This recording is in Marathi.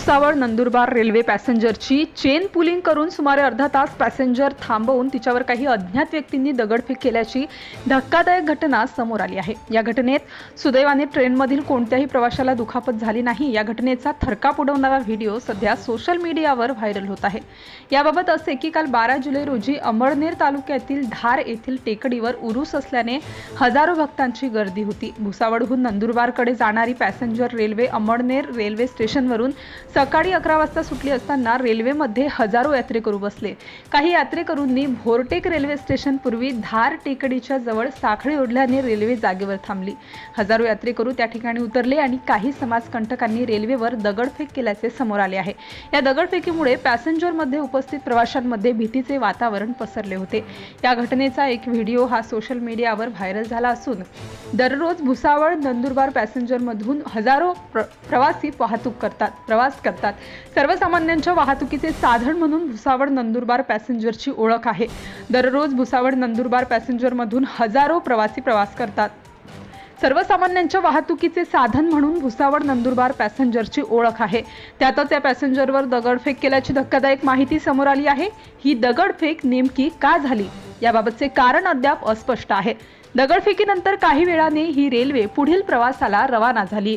भुसावळ नंदुरबार रेल्वे पॅसेंजरची चेन पुलिंग करून सुमारे अर्धा तास पॅसेंजर थांबवून तिच्यावर काही अज्ञात व्यक्तींनी दगडफेक केल्याची धक्कादायक घटना समोर आली आहे. या घटनेत सुदैवाने ट्रेनमधील कोणत्याही प्रवाशाला दुखापत झाली नाही. या घटनेचा थरकाप उडवणारा व्हिडिओ सध्या सोशल मीडियावर व्हायरल होत आहे. याबाबत असे की काल बारा जुलै रोजी अमळनेर तालुक्यातील धार येथील टेकडीवर उरूस असल्याने हजारो भक्तांची गर्दी होती. भुसावळहून नंदुरबारकडे जाणारी पॅसेंजर रेल्वे अमळनेर रेल्वे स्टेशनवरून सकाळी अकरा वाजता सुटली असताना रेल्वेमध्ये हजारो यात्रेकरू बसले. काही यात्रेकरूंनी भोरटेक रेल्वे स्टेशन पूर्वी धार टेकडीच्या जवळ साखळी ओढल्याने रेल्वे जागेवर थांबली. हजारो यात्रेकरू त्या ठिकाणी उतरले आणि काही समाजकंटकांनी रेल्वेवर दगडफेक केल्याचे समोर आले आहे. या दगडफेकीमुळे पॅसेंजरमध्ये उपस्थित प्रवाशांमध्ये भीतीचे वातावरण पसरले होते. या घटनेचा एक व्हिडिओ हा सोशल मीडियावर व्हायरल झाला असून दररोज भुसावळ नंदुरबार पॅसेंजरमधून हजारो प्र प्रवासी वाहतूक करतात. प्रवास करतात. सर्वसामान्यांच्या वाहतुकीचे साधन म्हणून भुसावळ नंदुरबार पॅसेंजरची ओळख आहे. दररोज भुसावळ नंदुरबार पॅसेंजरमधून हजारो प्रवासी प्रवास करतात. सर्वसामान्यांच्या वाहतुकीचे साधन म्हणून भुसावळ नंदुरबार पॅसेंजरची ओळख आहे. त्यातच या पॅसेंजरवर दगडफेक केल्याची धक्कादायक माहिती समोर आली आहे. ही दगडफेक नेमकी का झाली? याबाबतचे कारण अद्याप अस्पष्ट आहे. दगडफेकीनंतर काही वेळाने ही रेल्वे पुढील प्रवासाला रवाना झाली.